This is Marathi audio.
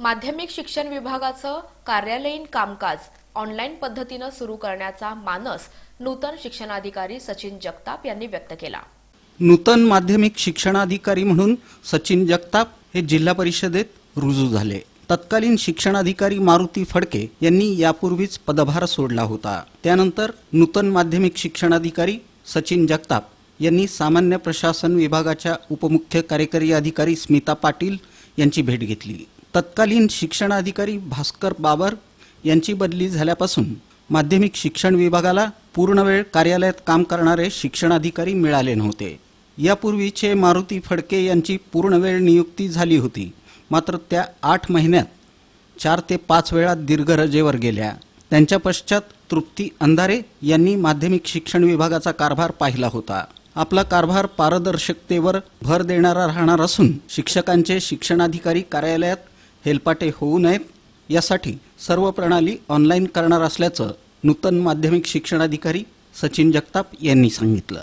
माध्यमिक शिक्षण विभागाचं कार्यालयीन कामकाज ऑनलाईन पद्धतीनं सुरू करण्याचा मानस नूतन शिक्षणाधिकारी सचिन जगताप यांनी व्यक्त केला. नूतन माध्यमिक शिक्षणाधिकारी म्हणून सचिन जगताप हे जिल्हा परिषदेत रुजू झाले. तत्कालीन शिक्षणाधिकारी मारुती फडके यांनी यापूर्वीच पदभार सोडला होता. त्यानंतर नूतन माध्यमिक शिक्षणाधिकारी सचिन जगताप यांनी सामान्य प्रशासन विभागाच्या उपमुख्य कार्यकारी अधिकारी स्मिता पाटील यांची भेट घेतली. तत्कालीन शिक्षणाधिकारी भास्कर बाबर यांची बदली झाल्यापासून माध्यमिक शिक्षण विभागाला पूर्णवेळ कार्यालयात काम करणारे शिक्षणाधिकारी मिळाले नव्हते. यापूर्वीचे मारुती फडके यांची पूर्णवेळ नियुक्ती झाली होती. मात्र त्या आठ महिन्यात चार ते पाच वेळा दीर्घ रजेवर गेल्या. त्यांच्या पश्चात तृप्ती अंधारे यांनी माध्यमिक शिक्षण विभागाचा कारभार पाहिला होता. आपला कारभार पारदर्शकतेवर भर देणारा राहणार असून शिक्षकांचे शिक्षणाधिकारी कार्यालयात हेलपाटे होऊ नयेत यासाठी सर्व प्रणाली ऑनलाईन करणार असल्याचं नूतन माध्यमिक शिक्षणाधिकारी सचिन जगताप यांनी सांगितलं.